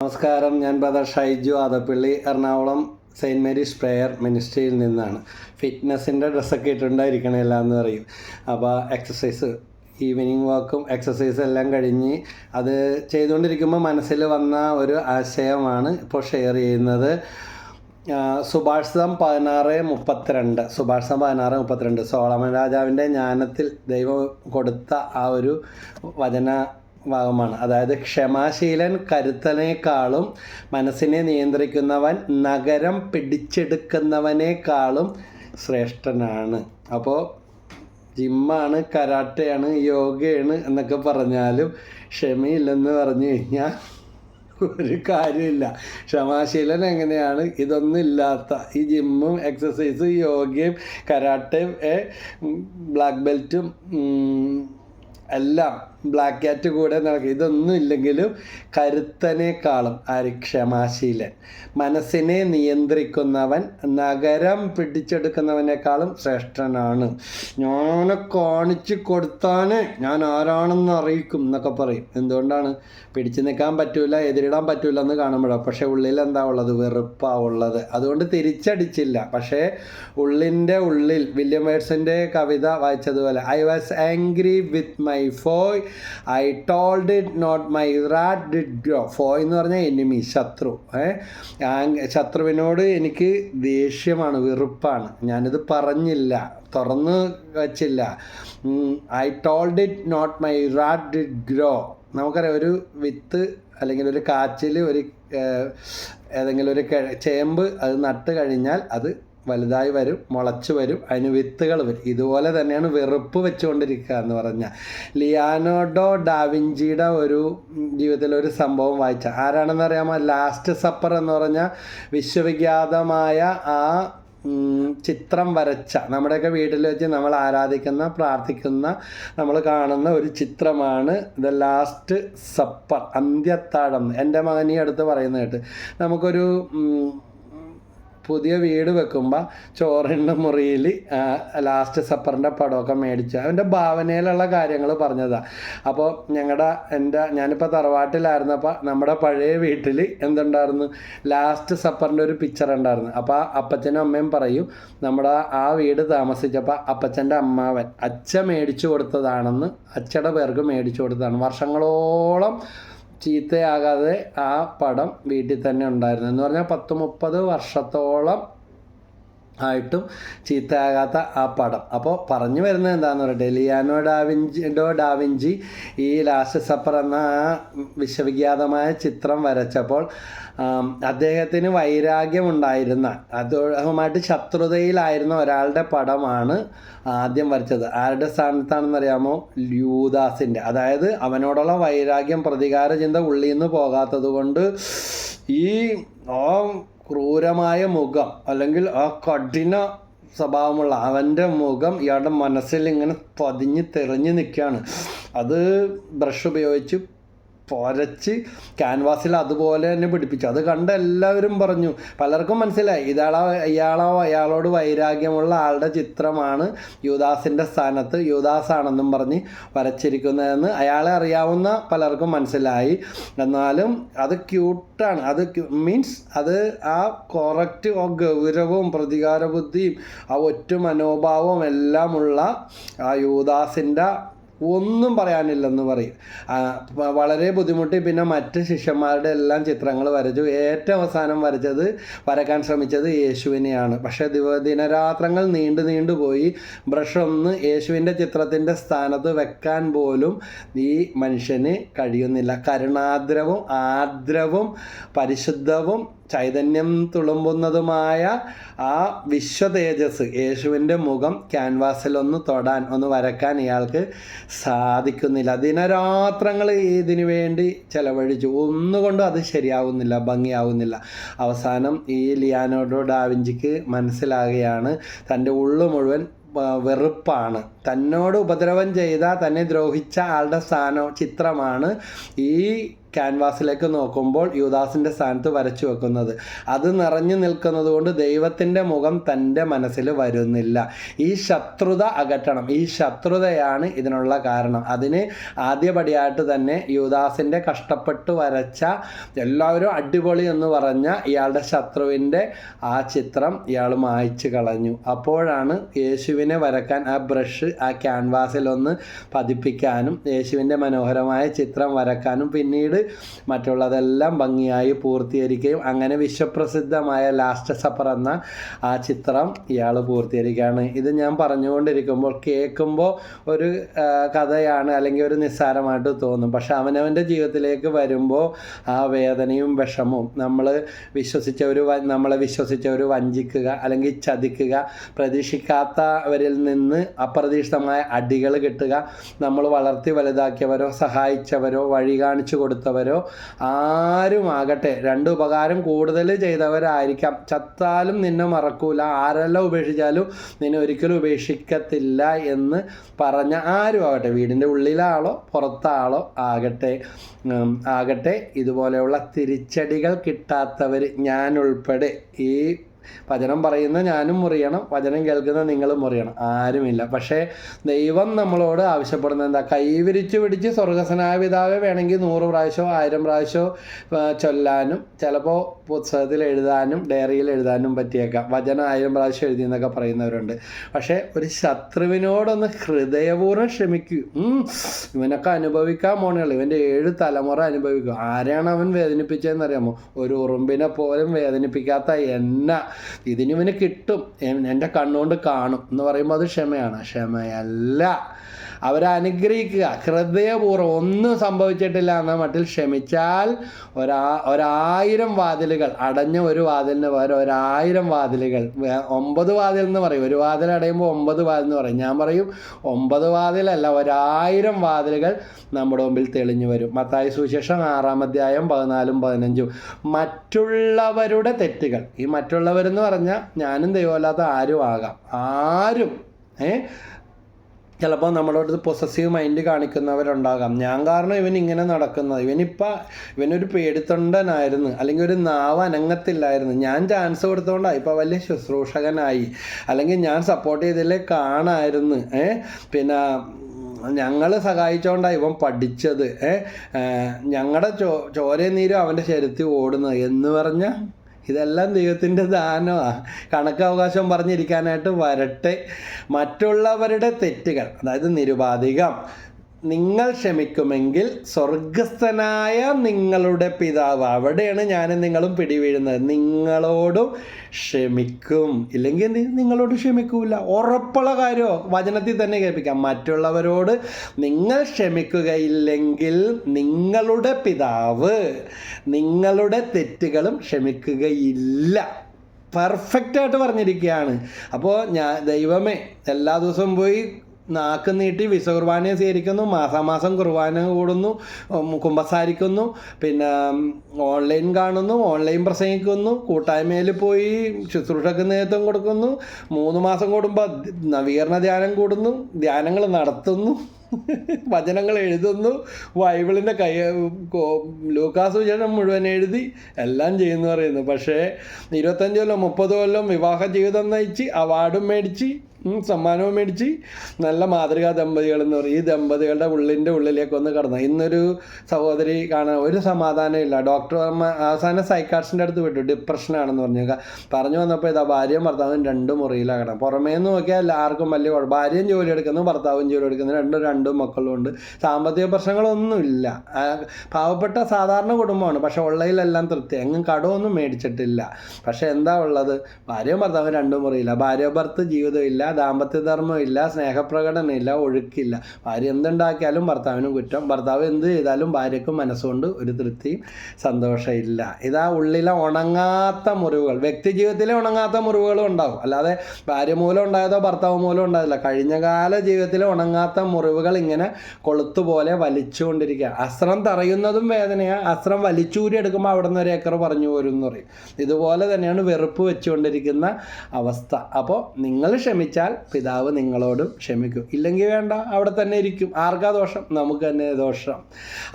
നമസ്കാരം. ഞാൻ brother Shaiju Adappally Ernakulam saint Mary's prayer മിനിസ്ട്രിയിൽ നിന്നാണ്. ഫിറ്റ്നസ്സിന്റെ ഡ്രസ്സൊക്കെ ഇട്ടുണ്ടായിരിക്കണം എല്ലാം എന്ന് പറയും. അപ്പോൾ എക്സസൈസ് ഈവനിങ് വാക്കും എക്സസൈസ് എല്ലാം കഴിഞ്ഞ് അത് ചെയ്തുകൊണ്ടിരിക്കുമ്പോൾ മനസ്സിൽ വന്ന ഒരു ആശയമാണ് ഇപ്പോൾ ഷെയർ ചെയ്യുന്നത്. സുഭാഷിതം പതിനാറ് മുപ്പത്തിരണ്ട് സുഭാഷിതം പതിനാറ് മുപ്പത്തിരണ്ട് സോളമൻ രാജാവിന്റെ ജ്ഞാനത്തിൽ ദൈവം കൊടുത്ത ആ ഒരു വചന ഭാഗമാണ്. അതായത് ക്ഷമാശീലൻ കരുത്തനേക്കാളും മനസ്സിനെ നിയന്ത്രിക്കുന്നവൻ നഗരം പിടിച്ചെടുക്കുന്നവനേക്കാളും ശ്രേഷ്ഠനാണ്. അപ്പോൾ ജിമ്മാണ് കരാട്ടയാണ് യോഗയാണ് എന്നൊക്കെ പറഞ്ഞാലും ക്ഷമയില്ലെന്ന് പറഞ്ഞു കഴിഞ്ഞാൽ ഒരു കാര്യമില്ല. ക്ഷമാശീലൻ എങ്ങനെയാണ്? ഇതൊന്നും ഇല്ലാത്ത ഈ ജിമ്മും എക്സസൈസും യോഗയും കരാട്ടയും ബ്ലാക്ക് ബെൽറ്റും എല്ലാം ബ്ലാക്ക് ക്യാറ്റ് കൂടെ നടക്കും. ഇതൊന്നും ഇല്ലെങ്കിലും കരുത്തനേക്കാളും ആര് ക്ഷമാശീലൻ മനസ്സിനെ നിയന്ത്രിക്കുന്നവൻ നഗരം പിടിച്ചെടുക്കുന്നവനേക്കാളും ശ്രേഷ്ഠനാണ്. ഞാനെ കാണിച്ചു കൊടുത്താന് ഞാൻ ആരാണെന്ന് അറിയിക്കും എന്നൊക്കെ പറയും. എന്തുകൊണ്ടാണ്? പിടിച്ചു നിൽക്കാൻ പറ്റൂല എതിരിടാൻ പറ്റൂല എന്ന് കാണുമ്പോഴാണ് പക്ഷേ ഉള്ളിൽ എന്താ ഉള്ളത്? വെറുപ്പാ ഉള്ളത്. അതുകൊണ്ട് തിരിച്ചടിച്ചില്ല. പക്ഷേ ഉള്ളിന്റെ ഉള്ളിൽ വില്യം വേഴ്സിന്റെ കവിത വായിച്ചതുപോലെ I was angry with my foe I told it not my wrath did grow for എന്ന് പറഞ്ഞാൽ എനിമി ശത്രു. ശത്രുവിനോട് എനിക്ക് ദേഷ്യമാണ് വെറുപ്പാണ്. ഞാനിത് പറഞ്ഞില്ല തുറന്ന് വച്ചില്ല. I told it not my wrath did grow നമുക്കറിയാം ഒരു വിത്ത് അല്ലെങ്കിൽ ഒരു കാച്ചിൽ ഒരു ഏതെങ്കിലും ഒരു ചേമ്പ് അത് നട്ട് കഴിഞ്ഞാൽ അത് വലുതായി വരും മുളച്ച് വരും അതിന് വിത്തുകൾ വരും. ഇതുപോലെ തന്നെയാണ് വെറുപ്പ് വെച്ചുകൊണ്ടിരിക്കുക എന്ന് പറഞ്ഞാൽ. ലിയാനോഡോ ഡാവിഞ്ചിയുടെ ഒരു ജീവിതത്തിലെ ഒരു സംഭവം വായിച്ച. ആരാണെന്ന് അറിയാമോ? ലാസ്റ്റ് സപ്പർ എന്ന് പറഞ്ഞ വിശ്വവിഖ്യാതമായ ആ ചിത്രം വരച്ച നമ്മുടെയൊക്കെ വീട്ടിൽ വെച്ച് നമ്മൾ ആരാധിക്കുന്ന പ്രാർത്ഥിക്കുന്ന നമ്മൾ കാണുന്ന ഒരു ചിത്രമാണ് ദ ലാസ്റ്റ് സപ്പർ അന്ത്യത്താഴം. എന്റെ മകനീ അടുത്ത് പറയുന്നത് കേട്ട്. നമുക്കൊരു പുതിയ വീട് വെക്കുമ്പോൾ ചോറിന്റെ മുറിയിൽ ലാസ്റ്റ് സപ്പറിന്റെ പടമൊക്കെ മേടിച്ച് അവന്റെ ഭാവനയിലുള്ള കാര്യങ്ങൾ പറഞ്ഞതാണ് അപ്പോൾ ഞങ്ങളുടെ എന്റെ ഞാനിപ്പോൾ തറവാട്ടിലായിരുന്നപ്പോൾ നമ്മുടെ പഴയ വീട്ടിൽ എന്തുണ്ടായിരുന്നു? ലാസ്റ്റ് സപ്പറിന്റെ ഒരു പിക്ചർ ഉണ്ടായിരുന്നു. അപ്പോൾ അപ്പച്ചനും അമ്മയും പറയും നമ്മുടെ ആ വീട് താമസിച്ചപ്പോൾ അപ്പച്ചന്റെ അമ്മാവൻ അച്ഛ മേടിച്ചു കൊടുത്തതാണെന്ന് അച്ഛയുടെ പേർക്ക് മേടിച്ചു കൊടുത്തതാണ്. വർഷങ്ങളോളം ചീത്തയാകാതെ ആ പടം വീട്ടിൽ തന്നെ ഉണ്ടായിരുന്നു. എന്ന് പറഞ്ഞാൽ പത്ത് മുപ്പത് വർഷത്തോളം ആയിട്ടും ചീത്തയാകാത്ത ആ പടം. അപ്പോൾ പറഞ്ഞു വരുന്നത് എന്താണെന്ന് പറയുക ഡെലിയാനോ ഡാവിഞ്ചി ഡോ ഡാവിഞ്ചി ഈ ലാസ്റ്റ് സപ്പർ എന്ന ആ വിശ്വവിഖ്യാതമായ ചിത്രം വരച്ചപ്പോൾ അദ്ദേഹത്തിന് വൈരാഗ്യമുണ്ടായിരുന്ന അദ്ദേഹവുമായിട്ട് ശത്രുതയിലായിരുന്ന ഒരാളുടെ പടമാണ് ആദ്യം വരച്ചത്. ആരുടെ സ്ഥാനത്താണെന്ന് അറിയാമോ യൂദാസിന്റെ അതായത് അവനോടുള്ള വൈരാഗ്യം പ്രതികാര ചിന്ത ഉള്ളിൽ നിന്ന് പോകാത്തത് കൊണ്ട് ഈ ആ ക്രൂരമായ മുഖം അല്ലെങ്കിൽ ആ കഠിന സ്വഭാവമുള്ള അവന്റെ മുഖം ഇയാളുടെ മനസ്സിൽ ഇങ്ങനെ പതിഞ്ഞ് തെളിഞ്ഞ് നിൽക്കുകയാണ് അത് ബ്രഷ് ഉപയോഗിച്ച് പൊരച്ച് ക്യാൻവാസിൽ അതുപോലെ തന്നെ പിടിപ്പിച്ചു. അത് കണ്ട് എല്ലാവരും പറഞ്ഞു. പലർക്കും മനസ്സിലായി. ഇതാളോ ഇയാളോ അയാളോട് വൈരാഗ്യമുള്ള ആളുടെ ചിത്രമാണ് യുദാസിന്റെ സ്ഥാനത്ത് യുദാസ് ആണെന്നും പറഞ്ഞ് വരച്ചിരിക്കുന്നതെന്ന് അയാളെ അറിയാവുന്ന പലർക്കും മനസ്സിലായി. എന്നാലും അത് ക്യൂട്ടാണ് അത് മീൻസ് അത് ആ കൊറക്റ്റ് ആ ഗൗരവവും പ്രതികാര ബുദ്ധിയും ആ ഒറ്റ മനോഭാവവും എല്ലാമുള്ള ആ യൂദാസിന്റെ ഒന്നും പറയാനില്ലെന്ന് പറയും. വളരെ ബുദ്ധിമുട്ടി പിന്നെ മറ്റ് ശിഷ്യന്മാരുടെ എല്ലാം ചിത്രങ്ങൾ വരച്ചു. ഏറ്റവും അവസാനം വരച്ചത് വരക്കാൻ ശ്രമിച്ചത് യേശുവിനെയാണ്. പക്ഷേ ദിവ ദിനരാത്രങ്ങൾ നീണ്ടു നീണ്ടു പോയി. ബ്രഷ് ഒന്ന് യേശുവിന്റെ ചിത്രത്തിന്റെ സ്ഥാനത്ത് വെക്കാൻ പോലും ഈ മനുഷ്യന് കഴിയുന്നില്ല. കരുണാദ്രവും ആർദ്രവും പരിശുദ്ധവും ചൈതന്യം തുളുമ്പുന്നതുമായ ആ വിശ്വ തേജസ് യേശുവിന്റെ മുഖം ക്യാൻവാസിൽ ഒന്ന് തൊടാൻ ഒന്ന് വരക്കാൻ ഇയാൾക്ക് സാധിക്കുന്നില്ല. ദിനരാത്രങ്ങൾ ഇതിനു വേണ്ടി ചെലവഴിച്ചു. ഒന്നുകൊണ്ടും അത് ശരിയാവുന്നില്ല ഭംഗിയാവുന്നില്ല. അവസാനം ഈ ലിയാനോഡോ ഡാവിഞ്ചിക്ക് മനസ്സിലാകുകയാണ് തന്റെ ഉള്ളു മുഴുവൻ വെറുപ്പാണ്. തന്നോട് ഉപദ്രവം ചെയ്ത തന്നെ ദ്രോഹിച്ച ആളുടെ സ്ഥാനം ചിത്രമാണ് ഈ ക്യാൻവാസിലേക്ക് നോക്കുമ്പോൾ യുദാസിന്റെ സ്ഥാനത്ത് വരച്ചു വെക്കുന്നത്. അത് നിറഞ്ഞു നിൽക്കുന്നത് കൊണ്ട് ദൈവത്തിന്റെ മുഖം തന്റെ മനസ്സിൽ വരുന്നില്ല. ഈ ശത്രുത അകറ്റണം. ഈ ശത്രുതയാണ് ഇതിനുള്ള കാരണം. അതിന് ആദ്യപടിയായിട്ട് തന്നെ യുദാസിന്റെ കഷ്ടപ്പെട്ട് വരച്ച എല്ലാവരും അടിപൊളി എന്ന് പറഞ്ഞ ഇയാളുടെ ശത്രുവിന്റെ ആ ചിത്രം ഇയാൾ മായ്ച്ചു കളഞ്ഞു. അപ്പോഴാണ് യേശുവിനെ വരക്കാൻ ആ ബ്രഷ് ആ ക്യാൻവാസിൽ ഒന്ന് പതിപ്പിക്കാനും യേശുവിന്റെ മനോഹരമായ ചിത്രം വരക്കാനും പിന്നീട് മറ്റുള്ളതെല്ലാം ഭംഗിയായി പൂർത്തീകരിക്കുകയും അങ്ങനെ വിശ്വപ്രസിദ്ധമായ ലാസ്റ്റ് സപ്പർ എന്ന ആ ചിത്രം ഇയാൾ പൂർത്തീകരിക്കുകയാണ്. ഇത് ഞാൻ പറഞ്ഞുകൊണ്ടിരിക്കുമ്പോൾ കേൾക്കുമ്പോൾ ഒരു കഥയാണ് അല്ലെങ്കിൽ ഒരു നിസ്സാരമായിട്ട് തോന്നും. പക്ഷെ അവനവന്റെ ജീവിതത്തിലേക്ക് വരുമ്പോൾ ആ വേദനയും വിഷമവും നമ്മൾ വിശ്വസിച്ച വിശ്വസിച്ചവർ നമ്മളെ ഒരു വഞ്ചിക്കുക അല്ലെങ്കിൽ ചതിക്കുക പ്രതീക്ഷിക്കാത്തവരിൽ നിന്ന് അപ്രതീക്ഷിതമായ അടികൾ കിട്ടുക നമ്മൾ വളർത്തി വലുതാക്കിയവരോ സഹായിച്ചവരോ വഴി കാണിച്ചു കൊടുത്തവരോ ആരുമാകട്ടെ. രണ്ട് ഉപകാരം കൂടുതൽ ചെയ്തവരായിരിക്കാം. ചത്താലും നിന്നെ മറക്കൂല. ആരെല്ലാം ഉപേക്ഷിച്ചാലും നിന്നെ ഒരിക്കലും ഉപേക്ഷിക്കത്തില്ല എന്ന് പറഞ്ഞ ആരും ആകട്ടെ വീടിന്റെ ഉള്ളിലാളോ പുറത്താളോ ആകട്ടെ. ആകട്ടെ. ഇതുപോലെയുള്ള തിരിച്ചടികൾ കിട്ടാത്തവർ ഞാൻ ഉൾപ്പെടെ ഈ വചനം പറയുന്ന ഞാനും മുറിയണം വചനം കേൾക്കുന്ന നിങ്ങളും മുറിയണം. ആരുമില്ല. പക്ഷേ ദൈവം നമ്മളോട് ആവശ്യപ്പെടുന്നത് എന്താ? കൈവിരിച്ചു പിടിച്ച് സ്വർഗസ്വനായ പിതാവെ വേണമെങ്കിൽ നൂറ് പ്രാവശ്യമോ ആയിരം പ്രാവശ്യമോ ചൊല്ലാനും ചിലപ്പോൾ പുസ്തകത്തിൽ എഴുതാനും ഡയറിയിൽ എഴുതാനും പറ്റിയേക്കാം. വചനം ആയിരം പ്രാവശ്യം എഴുതി എന്നൊക്കെ പറയുന്നവരുണ്ട്. പക്ഷേ ഒരു ശത്രുവിനോടൊന്ന് ഹൃദയപൂർവം ക്ഷമിക്കൂ. ഇവനൊക്കെ അനുഭവിക്കാൻ പോണുള്ളൂ ഇവന്റെ ഏഴ് തലമുറ അനുഭവിക്കും. ആരാണ് അവൻ വേദനിപ്പിച്ചതെന്ന് അറിയാമോ ഒരു ഉറുമ്പിനെ പോലും വേദനിപ്പിക്കാത്ത എന്ന ഇതിനിവന് കിട്ടും. എൻ- എന്റെ കണ്ണുകൊണ്ട് കാണും എന്ന് പറയുമ്പോൾ അത് ക്ഷമയാണ്. ക്ഷമയല്ല. അവരെ അനുഗ്രഹിക്കുക ഹൃദയപൂർവം ഒന്നും സംഭവിച്ചിട്ടില്ല എന്ന മട്ടിൽ ക്ഷമിച്ചാൽ ഒരാ ഒരായിരം വാതിലുകൾ അടഞ്ഞ ഒരു വാതിലിന് പകരം ഒരായിരം വാതിലുകൾ ഒമ്പത് വാതിൽ എന്ന് പറയും. ഒരു വാതിൽ അടയുമ്പോൾ ഒമ്പത് വാതിൽ എന്ന് പറയും. ഞാൻ പറയും ഒമ്പത് വാതിലല്ല ഒരായിരം വാതിലുകൾ നമ്മുടെ മുമ്പിൽ തെളിഞ്ഞു വരും. മത്തായി സുവിശേഷം ആറാം അധ്യായം പതിനാലും പതിനഞ്ചും. മറ്റുള്ളവരുടെ തെറ്റുകൾ. ഈ മറ്റുള്ളവരെന്ന് പറഞ്ഞാൽ ഞാനും ദൈവമല്ലാത്ത ആരും ആകാം. ആരും ഏ? ചിലപ്പോൾ നമ്മളോട് പൊസസീവ് മൈൻഡ് കാണിക്കുന്നവരുണ്ടാകാം. ഞാൻ കാരണം ഇവൻ ഇങ്ങനെ നടക്കുന്നത്. ഇവനിപ്പോൾ ഇവനൊരു പേടിത്തൊണ്ടനായിരുന്നു. അല്ലെങ്കിൽ ഒരു നാവ് അനങ്ങത്തില്ലായിരുന്നു. ഞാൻ ചാൻസ് കൊടുത്തോണ്ടാണ് ഇപ്പോൾ വലിയ ശുശ്രൂഷകനായി. അല്ലെങ്കിൽ ഞാൻ സപ്പോർട്ട് ചെയ്തില്ലേ കാണായിരുന്നു. ഏ? പിന്നെ ഞങ്ങൾ സഹായിച്ചോണ്ടാണ് ഇവൻ പഠിച്ചത്. ഏ? ഞങ്ങളുടെ ചോ ചോരയും നീരും അവന്റെ ശരീരത്തിൽ ഓടുന്നത്. എന്ന് പറഞ്ഞാൽ ഇതെല്ലാം ദൈവത്തിന്റെ ദാനമാണ് കണക്കവകാശം പറഞ്ഞിരിക്കാനായിട്ട് വരട്ടെ. മറ്റുള്ളവരുടെ തെറ്റുകൾ അതായത് നിരുപാധികം നിങ്ങൾ ക്ഷമിക്കുമെങ്കിൽ സ്വർഗസ്ഥനായ നിങ്ങളുടെ പിതാവ്. അവിടെയാണ് ഞാനും നിങ്ങളും പിടിവീഴുന്നത്. നിങ്ങളോടും ക്ഷമിക്കും. ഇല്ലെങ്കിൽ നിങ്ങളോട് ക്ഷമിക്കൂല. ഉറപ്പുള്ള കാര്യമോ വചനത്തിൽ തന്നെ കേൾപ്പിക്കാം. മറ്റുള്ളവരോട് നിങ്ങൾ ക്ഷമിക്കുകയില്ലെങ്കിൽ നിങ്ങളുടെ പിതാവ് നിങ്ങളുടെ തെറ്റുകളും ക്ഷമിക്കുകയില്ല. പെർഫെക്റ്റായിട്ട് പറഞ്ഞിരിക്കുകയാണ്. അപ്പോൾ ഞാൻ ദൈവമേ എല്ലാ ദിവസവും പോയി നാക്ക് നീട്ടി വിശ്വകുർബാനയെ സ്വീകരിക്കുന്നു മാസാമാസം കുർബാന കൂടുന്നു കുമ്പസാരിക്കുന്നു പിന്നെ ഓൺലൈൻ കാണുന്നു ഓൺലൈൻ പ്രസംഗിക്കുന്നു കൂട്ടായ്മയിൽ പോയി ശുശ്രൂഷക്ക് നേതൃത്വം കൊടുക്കുന്നു മൂന്ന് മാസം കൂടുമ്പോൾ നവീകരണ ധ്യാനം കൂടുന്നു ധ്യാനങ്ങൾ നടത്തുന്നു വചനങ്ങൾ എഴുതുന്നു ബൈബിളിന്റെ കൈ ലൂക്കാസ് വിചാരം മുഴുവൻ എഴുതി എല്ലാം ചെയ്യുന്നു പറയുന്നു. പക്ഷേ ഇരുപത്തഞ്ച് കൊല്ലം മുപ്പത് കൊല്ലം വിവാഹ ജീവിതം നയിച്ച് അവാർഡും മേടിച്ച് സമ്മാനവും മേടിച്ച് നല്ല മാതൃകാ ദമ്പതികൾ എന്ന് പറയും. ഈ ദമ്പതികളുടെ ഉള്ളിന്റെ ഉള്ളിലേക്ക് ഒന്ന് കടന്നു. ഇന്നൊരു സഹോദരി കാണാൻ ഒരു സമാധാനമില്ല ഡോക്ടർ അവസാനം സൈക്കാട്രിസ്റ്റിന്റെ അടുത്ത് വിട്ടു. ഡിപ്രഷനാണെന്ന് പറഞ്ഞു. പറഞ്ഞു വന്നപ്പോൾ ഇതാ ഭാര്യയും ഭർത്താവും രണ്ട് മുറിയിലാകണം. പുറമേ നിന്ന് നോക്കിയാൽ ആർക്കും വലിയ കുഴപ്പം. ഭാര്യയും ജോലി എടുക്കുന്നു ഭർത്താവും ജോലി എടുക്കുന്നു. രണ്ടും രണ്ടും മക്കളും ഉണ്ട്. സാമ്പത്തിക പ്രശ്നങ്ങളൊന്നുമില്ല പാവപ്പെട്ട സാധാരണ കുടുംബമാണ്. പക്ഷെ ഉള്ളതിലെല്ലാം തൃപ്തി. എങ്ങും കടമൊന്നും മേടിച്ചിട്ടില്ല. പക്ഷേ എന്താ ഉള്ളത്? ഭാര്യയും ഭർത്താവും രണ്ടും മുറിയില്ല. ഭാര്യ ഭർത്ത് ജീവിതമില്ല ദാമ്പത്യ ധർമ്മമില്ല സ്നേഹപ്രകടനമില്ല ഒഴുക്കില്ല. ഭാര്യ എന്തുണ്ടാക്കിയാലും ഭർത്താവിനും കുറ്റം. ഭർത്താവ് എന്ത് ചെയ്താലും ഭാര്യക്കും മനസ്സുകൊണ്ട് ഒരു തൃപ്തിയും സന്തോഷമില്ല. ഇതാ ഉള്ളിലെ ഉണങ്ങാത്ത മുറിവുകൾ. വ്യക്തി ജീവിതത്തിലെ ഉണങ്ങാത്ത മുറിവുകളും ഉണ്ടാവും. അല്ലാതെ ഭാര്യ മൂലം ഉണ്ടായതോ ഭർത്താവ് മൂലം ഉണ്ടായതല്ല. കഴിഞ്ഞകാല ജീവിതത്തിലെ ഉണങ്ങാത്ത മുറിവുകൾ ഇങ്ങനെ കൊളുത്തുപോലെ വലിച്ചുകൊണ്ടിരിക്കുക. അസ്ത്രം തറയുന്നതും വേദനയാണ് അസ്ത്രം വലിച്ചൂരി എടുക്കുമ്പോൾ അവിടെ നിന്ന് ഒരു ഏക്കർ പറഞ്ഞു പോരും എന്ന് പറയും. ഇതുപോലെ തന്നെയാണ് വെറുപ്പ് വെച്ചുകൊണ്ടിരിക്കുന്ന അവസ്ഥ. അപ്പോൾ നിങ്ങൾ ക്ഷമിച്ചാൽ ക്ഷമിച്ചാൽ പിതാവ് നിങ്ങളോടും ക്ഷമിക്കും. ഇല്ലെങ്കിൽ വേണ്ട അവിടെ തന്നെ ഇരിക്കും. ആർക്കാ ദോഷം? നമുക്ക് തന്നെ ദോഷം.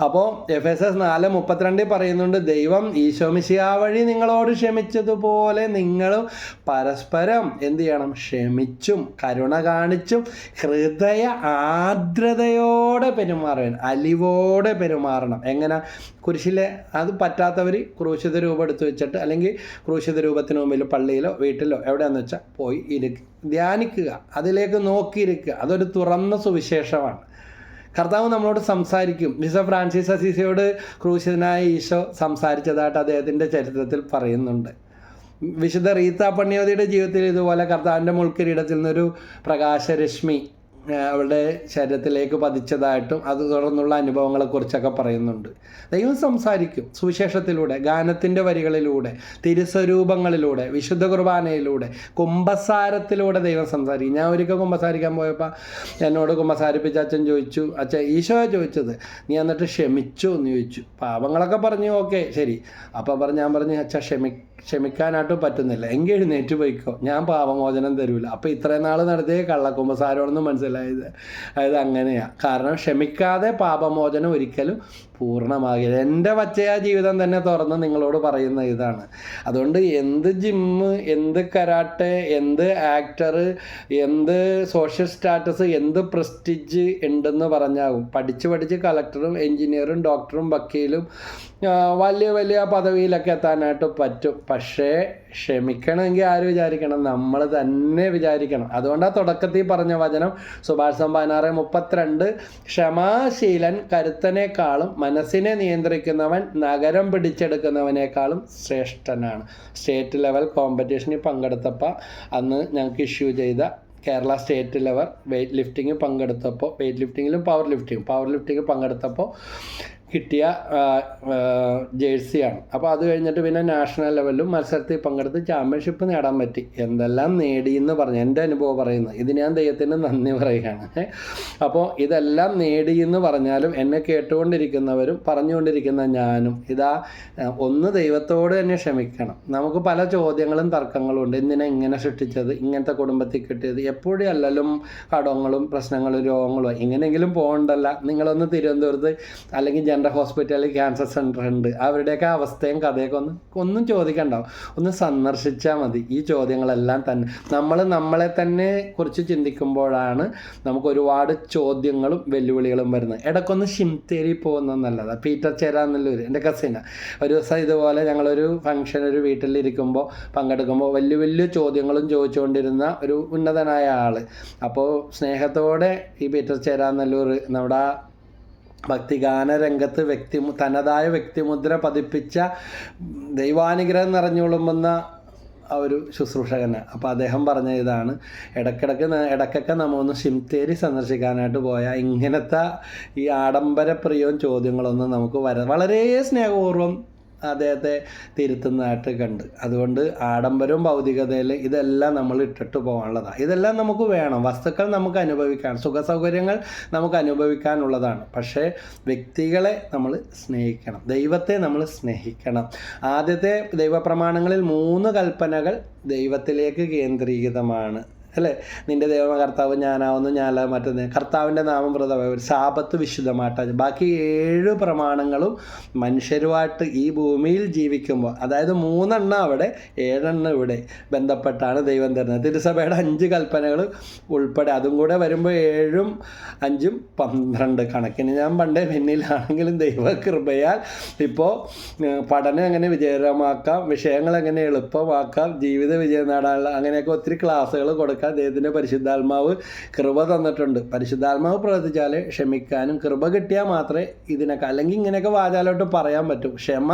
അപ്പോൾ എഫ് എസ് എസ് നാല് മുപ്പത്തിരണ്ടിൽ പറയുന്നുണ്ട് ദൈവം ഈശോമിശിയ വഴി നിങ്ങളോട് ക്ഷമിച്ചതുപോലെ നിങ്ങളും പരസ്പരം എന്ത് ചെയ്യണം? ക്ഷമിച്ചും കരുണ കാണിച്ചും ഹൃദയ ആർദ്രതയോടെ പെരുമാറുവാൻ അലിവോടെ പെരുമാറണം. എങ്ങനെ? കുരിശിലെ അത് പറ്റാത്തവർ ക്രൂശിത രൂപം എടുത്തു വെച്ചിട്ട് അല്ലെങ്കിൽ ക്രൂശിത രൂപത്തിന് മുമ്പിൽ പള്ളിയിലോ വീട്ടിലോ എവിടെയാണെന്ന് വെച്ചാൽ പോയി ഇരിക്കുക ധ്യാനിക്കുക അതിലേക്ക് നോക്കിയിരിക്കുക. അതൊരു തുറന്ന സുവിശേഷമാണ്. കർത്താവ് നമ്മളോട് സംസാരിക്കും. മിസ്റ്റർ ഫ്രാൻസിസ് അസീസയോട് ക്രൂശിതനായ ഈശോ സംസാരിച്ചതായിട്ട് അദ്ദേഹത്തിന്റെ ചരിത്രത്തിൽ പറയുന്നുണ്ട്. വിശുദ്ധ റീത്ത പണ്യവതിയുടെ ജീവിതത്തിൽ ഇതുപോലെ കർത്താവിന്റെ മുൾക്കിരീടത്തിൽ നിന്നൊരു പ്രകാശരശ്മി അവളുടെ ശരീരത്തിലേക്ക് പതിച്ചതായിട്ടും അത് തുടർന്നുള്ള അനുഭവങ്ങളെക്കുറിച്ചൊക്കെ പറയുന്നുണ്ട്. ദൈവം സംസാരിക്കും സുവിശേഷത്തിലൂടെ ഗാനത്തിന്റെ വരികളിലൂടെ തിരുസ്വരൂപങ്ങളിലൂടെ വിശുദ്ധ കുർബാനയിലൂടെ കുംഭസാരത്തിലൂടെ ദൈവം സംസാരിക്കും. ഞാൻ ഒരിക്കൽ കുംഭസാരിക്കാൻ പോയപ്പോൾ എന്നോട് കുംഭസാരിപ്പിച്ച അച്ഛൻ ചോദിച്ചു അച്ഛൻ ഈശോ ചോദിച്ചത്? നീ എന്നിട്ട് ക്ഷമിച്ചു? എന്ന് ചോദിച്ചു. പാപങ്ങളൊക്കെ പറഞ്ഞു ഓക്കെ ശരി. അപ്പം പറഞ്ഞു ഞാൻ പറഞ്ഞു അച്ഛ ക്ഷമി ക്ഷമിക്കാനായിട്ട് പറ്റുന്നില്ല. എങ്കിൽ എഴുന്നേറ്റ് പോയിക്കോ. ഞാൻ പാപമോചനം തരൂല. അപ്പോൾ ഇത്രയും നാൾ നടത്തിയ കള്ളക്കുമ്പസാരമാണെന്ന് മനസ്സിലായത്. അതായത് അങ്ങനെയാണ് കാരണം ക്ഷമിക്കാതെ പാപമോചനം ഒരിക്കലും പൂർണമാകില്ല. എന്റെ പച്ചയാ ജീവിതം തന്നെ തുറന്ന് നിങ്ങളോട് പറയുന്ന ഇതാണ്. അതുകൊണ്ട് എന്ത് ജിമ്മ് എന്ത് കരാട്ടെ എന്ത് ആക്ടർ എന്ത് സോഷ്യൽ സ്റ്റാറ്റസ് എന്ത് പ്രസ്റ്റിജ് ഉണ്ടെന്ന് പറഞ്ഞാകും പഠിച്ച് പഠിച്ച് കളക്ടറും എൻജിനീയറും ഡോക്ടറും വക്കീലും വലിയ വലിയ പദവിയിലൊക്കെ എത്താനായിട്ട് പറ്റും. പക്ഷേ ക്ഷമിക്കണമെങ്കിൽ ആര് വിചാരിക്കണം? നമ്മൾ തന്നെ വിചാരിക്കണം. അതുകൊണ്ടാണ് തുടക്കത്തിൽ പറഞ്ഞ വചനം സുഭാഷം പതിനാറ് മുപ്പത്തിരണ്ട്. ക്ഷമാശീലൻ കരുത്തനേക്കാളും മനസ്സിനെ നിയന്ത്രിക്കുന്നവൻ നഗരം പിടിച്ചെടുക്കുന്നവനേക്കാളും ശ്രേഷ്ഠനാണ്. സ്റ്റേറ്റ് ലെവൽ കോമ്പറ്റീഷനിൽ പങ്കെടുത്തപ്പോൾ അന്ന് ഞങ്ങൾക്ക് ഇഷ്യൂ ചെയ്ത Kerala state level weight lifting പങ്കെടുത്തപ്പോൾ weight ലിഫ്റ്റിങ്ങിലും പവർ ലിഫ്റ്റിംഗ് പവർ ലിഫ്റ്റിംഗ് പങ്കെടുത്തപ്പോൾ കിട്ടിയ ജേഴ്സിയാണ്. അപ്പോൾ അത് കഴിഞ്ഞിട്ട് പിന്നെ നാഷണൽ ലെവലിലും മത്സരത്തിൽ പങ്കെടുത്ത് ചാമ്പ്യൻഷിപ്പ് നേടാൻ പറ്റി. എന്തെല്ലാം നേടി എന്ന് പറഞ്ഞു. എന്റെ അനുഭവം പറയുന്നത്. ഇത് ഞാൻ ദൈവത്തിന് നന്ദി പറയുകയാണ്. അപ്പോൾ ഇതെല്ലാം നേടി എന്ന് പറഞ്ഞാലും എന്നെ കേട്ടുകൊണ്ടിരിക്കുന്നവരും പറഞ്ഞുകൊണ്ടിരിക്കുന്ന ഞാനും ഇതാ ഒന്ന് ദൈവത്തോട് തന്നെ ക്ഷമിക്കണം. നമുക്ക് പല ചോദ്യങ്ങളും തർക്കങ്ങളും ഉണ്ട്. എന്തിനാ ഇങ്ങനെ സൃഷ്ടിച്ചത്? ഇങ്ങനത്തെ കുടുംബത്തിൽ കിട്ടിയത്? എപ്പോഴും അല്ലലും കടങ്ങളും പ്രശ്നങ്ങളും രോഗങ്ങളും ഇങ്ങനെയെങ്കിലും പോകണ്ടല്ല. നിങ്ങളൊന്ന് തിരുവനന്തപുരത്ത് അല്ലെങ്കിൽ ജനറൽ ഹോസ്പിറ്റലിൽ ക്യാൻസർ സെന്റർ ഉണ്ട്. അവരുടെയൊക്കെ അവസ്ഥയും കഥയൊക്കെ ഒന്ന് ഒന്നും ചോദിക്കണ്ടാവും. ഒന്ന് സന്ദർശിച്ചാൽ മതി. ഈ ചോദ്യങ്ങളെല്ലാം തന്നെ നമ്മൾ നമ്മളെ തന്നെ കുറിച്ച് ചിന്തിക്കുമ്പോഴാണ് നമുക്ക് ഒരുപാട് ചോദ്യങ്ങളും വെല്ലുവിളികളും വരുന്നത്. ഇടയ്ക്കൊന്ന് ഷിംതേരി പോകുന്നത് നല്ലതാണ് പീറ്റർ ചേര എന്നുള്ളൊരു എന്റെ കസിന ഒരു ദിവസം ഇതുപോലെ ഞങ്ങളൊരു ഫംഗ്ഷൻ ഒരു വീട്ടിലിരിക്കുമ്പോൾ പങ്കെടുക്കുമ്പോൾ വലിയ വലിയ ചോദ്യങ്ങളും ചോദിച്ചുകൊണ്ടിരുന്ന ഒരു ഉന്നതനായ ആൾ അപ്പോൾ സ്നേഹത്തോടെ ഈ പീറ്റർ ചേരാന്നല്ലൂർ നമ്മുടെ ഭക്തിഗാന രംഗത്ത് വ്യക്തി തനതായ വ്യക്തിമുദ്ര പതിപ്പിച്ച ദൈവാനുഗ്രഹം നിറഞ്ഞുകൊള്ളുമെന്ന ഒരു ശുശ്രൂഷകന്. അപ്പോൾ അദ്ദേഹം പറഞ്ഞ ഇതാണ്. ഇടയ്ക്കിടയ്ക്ക് ഇടക്കൊക്കെ ഇടയ്ക്കൊക്കെ നമ്മ ഒന്ന് ഷിംതേരി സന്ദർശിക്കാനായിട്ട് പോയാൽ ഇങ്ങനത്തെ ഈ ആഡംബര പ്രിയവും ചോദ്യങ്ങളൊന്നും നമുക്ക് വര വളരെ സ്നേഹപൂർവം അദ്ദേഹത്തെ തിരുത്തുന്നതായിട്ട് കണ്ട്. അതുകൊണ്ട് ആഡംബരവും ഭൗതികതയിൽ ഇതെല്ലാം നമ്മൾ ഇട്ടിട്ട് പോകാനുള്ളതാണ് ഇതെല്ലാം നമുക്ക് വേണം. വസ്തുക്കൾ നമുക്ക് അനുഭവിക്കാൻ സുഖ സൗകര്യങ്ങൾ നമുക്ക് അനുഭവിക്കാനുള്ളതാണ്. പക്ഷേ വ്യക്തികളെ നമ്മൾ സ്നേഹിക്കണം. ദൈവത്തെ നമ്മൾ സ്നേഹിക്കണം. ആദ്യത്തെ ദൈവപ്രമാണങ്ങളിൽ മൂന്ന് കൽപ്പനകൾ ദൈവത്തിലേക്ക് കേന്ദ്രീകൃതമാണ്. അല്ലേ? നിന്റെ ദൈവമ കർത്താവ് ഞാനാവുന്നു ഞാനല്ല മറ്റൊന്ന്. കർത്താവിന്റെ നാമം വ്രതമായ ഒരു ശാപത്ത് വിശുദ്ധമായിട്ട് ബാക്കി ഏഴ് പ്രമാണങ്ങളും മനുഷ്യരുമായിട്ട് ഈ ഭൂമിയിൽ ജീവിക്കുമ്പോൾ അതായത് മൂന്നെണ്ണം അവിടെ ഏഴെണ്ണം ഇവിടെ ബന്ധപ്പെട്ടാണ് ദൈവം തരുന്നത്. തിരുസഭയുടെ അഞ്ച് കൽപ്പനകൾ ഉൾപ്പെടെ അതും കൂടെ വരുമ്പോൾ ഏഴും അഞ്ചും പന്ത്രണ്ട് കണക്കിന്. ഞാൻ പണ്ടേ പിന്നിലാണെങ്കിലും ദൈവകൃപയാൽ ഇപ്പോൾ പഠനം എങ്ങനെ വിജയകരമാക്കാം വിഷയങ്ങൾ എങ്ങനെ എളുപ്പമാക്കാം ജീവിത വിജയം നേടാനുള്ള അങ്ങനെയൊക്കെ ഒത്തിരി ക്ലാസ്സുകൾ കൊടുക്കാൻ അദ്ദേഹത്തിന്റെ പരിശുദ്ധാത്മാവ് കൃപ തന്നിട്ടുണ്ട്. പരിശുദ്ധാത്മാവ് പ്രവർത്തിച്ചാൽ ക്ഷമിക്കാനും കൃപ കിട്ടിയാൽ മാത്രമേ ഇതിനൊക്കെ അല്ലെങ്കിൽ ഇങ്ങനെയൊക്കെ വാചാലോട്ട് പറയാൻ പറ്റും. ക്ഷമ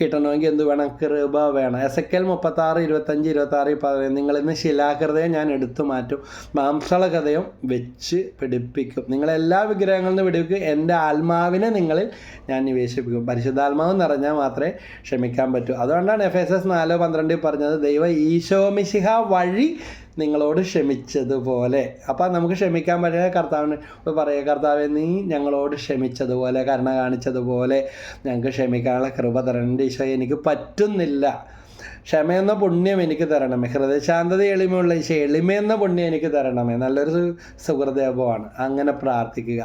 കിട്ടണമെങ്കിൽ എന്ത് വേണം? കൃപ വേണം. എസ് എക്കൽ മുപ്പത്തി മുപ്പത്താറ് ഇരുപത്തഞ്ച് ഇരുപത്താറ് പറയുന്നത് നിങ്ങളിന്ന് ശിലാകൃതയെ ഞാൻ എടുത്തു മാറ്റും. മാംസള കഥയും വെച്ച് പിടിപ്പിക്കും. നിങ്ങളെല്ലാ വിഗ്രഹങ്ങളിൽ നിന്ന് പിടിപ്പിക്കും എന്റെ ആത്മാവിനെ നിങ്ങളിൽ ഞാൻ നിവേശിപ്പിക്കും. പരിശുദ്ധാത്മാവ് നിറഞ്ഞാൽ മാത്രമേ ക്ഷമിക്കാൻ പറ്റൂ. അതുകൊണ്ടാണ് എഫ് എസ് എസ് നാല് പന്ത്രണ്ടിൽ പറഞ്ഞത് ദൈവം ഈശോമിശിഹ വഴി നിങ്ങളോട് ക്ഷമിച്ചതുപോലെ. അപ്പം നമുക്ക് ക്ഷമിക്കാൻ പറ്റുന്ന കർത്താവിന് പറയുക കർത്താവെ നീ ഞങ്ങളോട് ക്ഷമിച്ചതുപോലെ കരുണ കാണിച്ചതുപോലെ ഞങ്ങൾക്ക് ക്ഷമിക്കാനുള്ള കൃപ തരണ്ട ഈശോ എനിക്ക് പറ്റുന്നില്ല. ക്ഷമയെന്ന പുണ്യം എനിക്ക് തരണമേ. ഹൃദയശാന്തത എളിമയുള്ള ഈശോ എളിമയെന്ന പുണ്യം എനിക്ക് തരണമേ. നല്ലൊരു സുഹൃദേവമാണ് അങ്ങനെ പ്രാർത്ഥിക്കുക.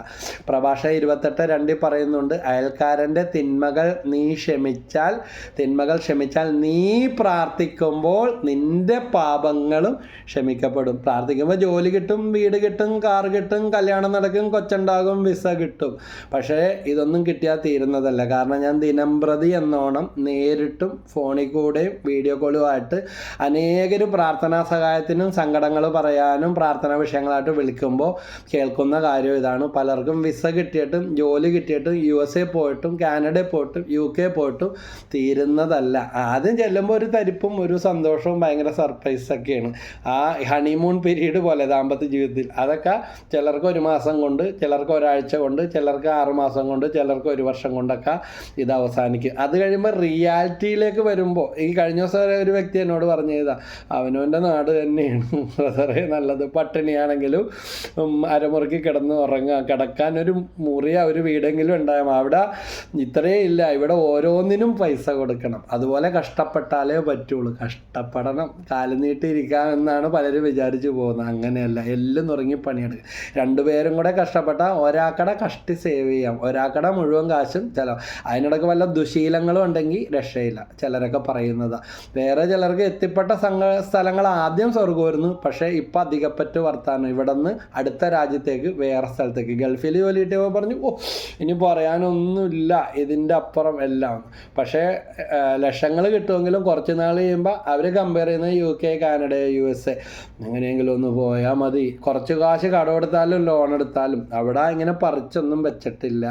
പ്രഭാഷ ഇരുപത്തെട്ട് രണ്ടിൽ പറയുന്നുണ്ട് അയൽക്കാരന്റെ തിന്മകൾ നീ ക്ഷമിച്ചാൽ തിന്മകൾ ക്ഷമിച്ചാൽ നീ പ്രാർത്ഥിക്കുമ്പോൾ നിന്റെ പാപങ്ങളും ക്ഷമിക്കപ്പെടും. പ്രാർത്ഥിക്കുമ്പോൾ ജോലി കിട്ടും വീട് കിട്ടും കാർ കിട്ടും കല്യാണം നടക്കും കൊച്ചുണ്ടാകും വിസ കിട്ടും. പക്ഷേ ഇതൊന്നും കിട്ടിയാൽ തീരുന്നതല്ല. കാരണം ഞാൻ ദിനംപ്രതി എന്നോണം നേരിട്ടും ഫോണിൽ കൂടെയും വീഡിയോ കോളുമായിട്ട് അനേകർ പ്രാർത്ഥനാ സഹായത്തിനും സങ്കടങ്ങൾ പറയാനും പ്രാർത്ഥനാ വിഷയങ്ങളായിട്ട് വിളിക്കുമ്പോൾ കേൾക്കുന്ന കാര്യം ഇതാണ്. പലർക്കും വിസ കിട്ടിയിട്ടും ജോലി കിട്ടിയിട്ടും യു എസ് എ പോയിട്ടും കാനഡയിൽ പോയിട്ടും യു കെ പോയിട്ടും തീരുന്നതല്ല. ആദ്യം ചെല്ലുമ്പോൾ ഒരു തരിപ്പും ഒരു സന്തോഷവും ഭയങ്കര സർപ്രൈസൊക്കെയാണ് ആ ഹണിമൂൺ പീരീഡ് പോലെ ദാമ്പത്യ ജീവിതത്തിൽ. അതൊക്കെ ചിലർക്ക് ഒരു മാസം കൊണ്ട് ചിലർക്ക് ഒരാഴ്ച കൊണ്ട് ചിലർക്ക് ആറുമാസം കൊണ്ട് ചിലർക്ക് ഒരു വർഷം കൊണ്ടൊക്കെ ഇത് അവസാനിക്കും. അത് കഴിയുമ്പോൾ റിയാലിറ്റിയിലേക്ക് വരുമ്പോൾ ഈ കഴിഞ്ഞ ദിവസം ഒരു വ്യക്തി എന്നോട് പറഞ്ഞു ചെയ്താ അവനവന്റെ നാട് തന്നെയാണ്. ബ്രദറെ നല്ലത്. പട്ടിണിയാണെങ്കിലും അരമുറുക്കി കിടന്ന് ഉറങ്ങുക. കിടക്കാൻ ഒരു മുറി ഒരു വീടെങ്കിലും ഉണ്ടായാൽ അവിടെ ഇത്രയേ ഇല്ല. ഇവിടെ ഓരോന്നിനും പൈസ കൊടുക്കണം. അതുപോലെ കഷ്ടപ്പെട്ടാലേ പറ്റുള്ളൂ. കഷ്ടപ്പെടണം. കാൽ നീട്ടിയിരിക്കാം എന്നാണ് പലരും വിചാരിച്ചു പോകുന്നത്. അങ്ങനെയല്ല. എല്ലാം തുടങ്ങി പണിയെടുക്കുക രണ്ടുപേരും കൂടെ കഷ്ടപ്പെട്ടാൽ ഒരാക്കട കഷ്ടി സേവ് ചെയ്യാം. ഒരാക്കട മുഴുവൻ കാശും ചിലവ്. അതിനിടയ്ക്ക് വല്ല ദുശീലങ്ങളും ഉണ്ടെങ്കിൽ രക്ഷയില്ല. ചിലരൊക്കെ പറയുന്നത്. വേറെ ചിലർക്ക് എത്തിപ്പെട്ട സംഘ സ്ഥലങ്ങൾ ആദ്യം സ്വർഗമായിരുന്നു പക്ഷേ ഇപ്പം അധികപ്പറ്റ് വർത്താനം. ഇവിടെ നിന്ന് അടുത്ത രാജ്യത്തേക്ക് വേറെ സ്ഥലത്തേക്ക്. ഗൾഫിൽ ജോലിയിട്ട് പറഞ്ഞു ഓ ഇനി പറയാനൊന്നുമില്ല. ഇതിന്റെ അപ്പുറം എല്ലാം. പക്ഷേ ലക്ഷങ്ങൾ കിട്ടുമെങ്കിലും കുറച്ച് നാൾ കഴിയുമ്പോൾ അവർ കമ്പയർ ചെയ്യുന്നത് U K Canada U S A എങ്ങനെയെങ്കിലും ഒന്ന് പോയാൽ മതി. കുറച്ച് കാശ് കടമെടുത്താലും ലോൺ എടുത്താലും. അവിടെ ഇങ്ങനെ പറിച്ചൊന്നും വെച്ചിട്ടില്ല.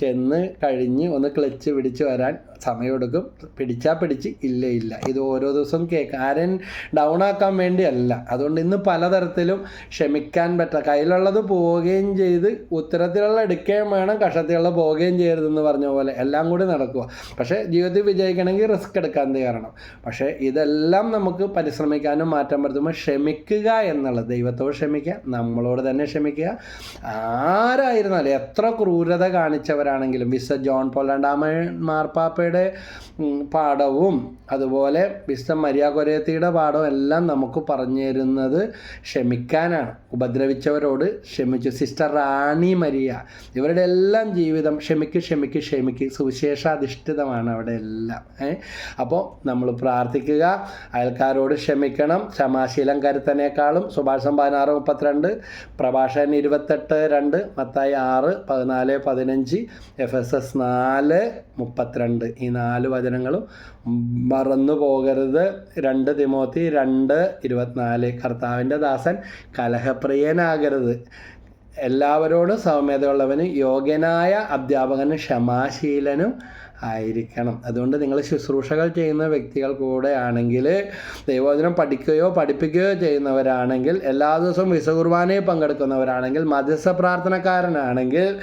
ചെന്ന് കഴിഞ്ഞ് ഒന്ന് ക്ലച്ച് പിടിച്ച് വരാൻ സമയമെടുക്കും. പിടിച്ചാൽ പിടിച്ച് ഇല്ല ഇല്ല. ഇത് ഓരോ ദിവസവും കേൾക്കാം ആരും ഡൗൺ ആക്കാൻ വേണ്ടിയല്ല. അതുകൊണ്ട് ഇന്ന് പലതരത്തിലും ക്ഷമിക്കാൻ പറ്റുക കയ്യിലുള്ളത് പോവുകയും ചെയ്ത് ഉത്തരത്തിലുള്ള എടുക്കുകയും വേണം കഷത്തിലുള്ള പോവുകയും ചെയ്യരുതെന്ന് പറഞ്ഞ പോലെ എല്ലാം കൂടി നടക്കുക. പക്ഷേ ജീവിതത്തിൽ വിജയിക്കണമെങ്കിൽ റിസ്ക് എടുക്കാൻ തയ്യാറണം. പക്ഷേ ഇതെല്ലാം നമുക്ക് പരിശ്രമിക്കാനും മാറ്റം വരുത്തുമ്പോൾ ക്ഷമിക്കുക എന്നുള്ളത്. ദൈവത്തോട് ക്ഷമിക്കുക നമ്മളോട് തന്നെ ക്ഷമിക്കുക. ആരായിരുന്നാലും എത്ര ക്രൂരത കാണിച്ചവരാണെങ്കിലും വിശ ജോൺ പോൾ രണ്ടാമൻ ഉം, പാഠവും അതുപോലെ വിശ്വ മരിയ പാഠവും എല്ലാം നമുക്ക് പറഞ്ഞു തരുന്നത് ക്ഷമിക്കാനാണ്. ഉപദ്രവിച്ചവരോട് ക്ഷമിച്ചു. സിസ്റ്റർ റാണി മരിയ ഇവരുടെ എല്ലാം ജീവിതം ക്ഷമിക്ക് ക്ഷമിക്ക് ക്ഷമിക്ക് സുവിശേഷാധിഷ്ഠിതമാണ് അവിടെ എല്ലാം. അപ്പോൾ നമ്മൾ പ്രാർത്ഥിക്കുക. അയൽക്കാരോട് ക്ഷമിക്കണം. ക്ഷമാശീലം കരുത്തനേക്കാളും സുഭാഷം പതിനാറ് മുപ്പത്തിരണ്ട് പ്രഭാഷകൻ ഇരുപത്തെട്ട് രണ്ട് മത്തായി ആറ് പതിനാല് പതിനഞ്ച് എഫ് എസ് എസ് നാല് മുപ്പത്തിരണ്ട്. ഈ നാല് വചനങ്ങളും മറന്നു പോകരുത്. രണ്ട് തിമോത്തി രണ്ട് ഇരുപത്തിനാല്. കർത്താവിന്റെ ദാസൻ കലഹപ്രിയനാകരുത്. എല്ലാവരോടും സൗമ്യതയുള്ളവന് യോഗ്യനായ അധ്യാപകന് ക്ഷമാശീലനും ആയിരിക്കണം. അതുകൊണ്ട് നിങ്ങൾ ശുശ്രൂഷകൾ ചെയ്യുന്ന വ്യക്തികൾ കൂടെ ആണെങ്കിൽ ദൈവവചനം പഠിക്കുകയോ പഠിപ്പിക്കുകയോ ചെയ്യുന്നവരാണെങ്കിൽ എല്ലാ ദിവസവും വിശ്വകുർബാനയിൽ പങ്കെടുക്കുന്നവരാണെങ്കിൽ മധ്യസ്ഥ പ്രാർത്ഥനക്കാരനാണെങ്കിൽ